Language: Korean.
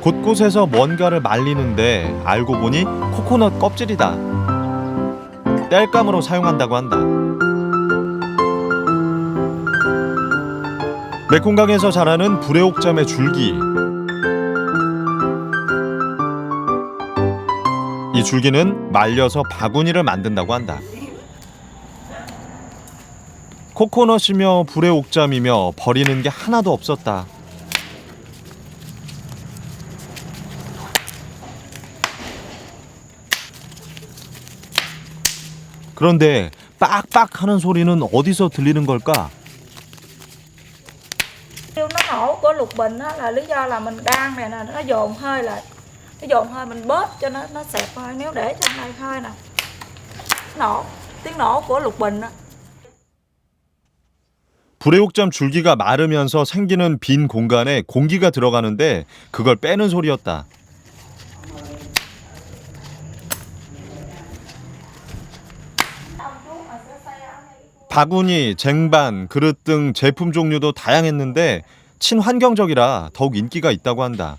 곳곳에서 뭔가를 말리는데 알고 보니 코코넛 껍질이다. 땔감으로 사용한다고 한다. 메콩강에서 자라는 불애옥잠의 줄기. 이 줄기는 말려서 바구니를 만든다고 한다. 코코넛이며 불애옥잠이며 버리는 게 하나도 없었다. 그런데 빡빡 하는 소리는 어디서 들리는 걸까? Kêu nó nổ của lục bình á là lý do là mình đang này nè nó dồn hơi lại nó dồn hơi mình bóp cho nó nó xẹp hơi nếu để trong đây hơi nè nổ tiếng nổ của lục bình á 불애옥잠 줄기가 마르면서 생기는 빈 공간에 공기가 들어가는데 그걸 빼는 소리였다. 바구니, 쟁반, 그릇 등 제품 종류도 다양했는데 친환경적이라 더욱 인기가 있다고 한다.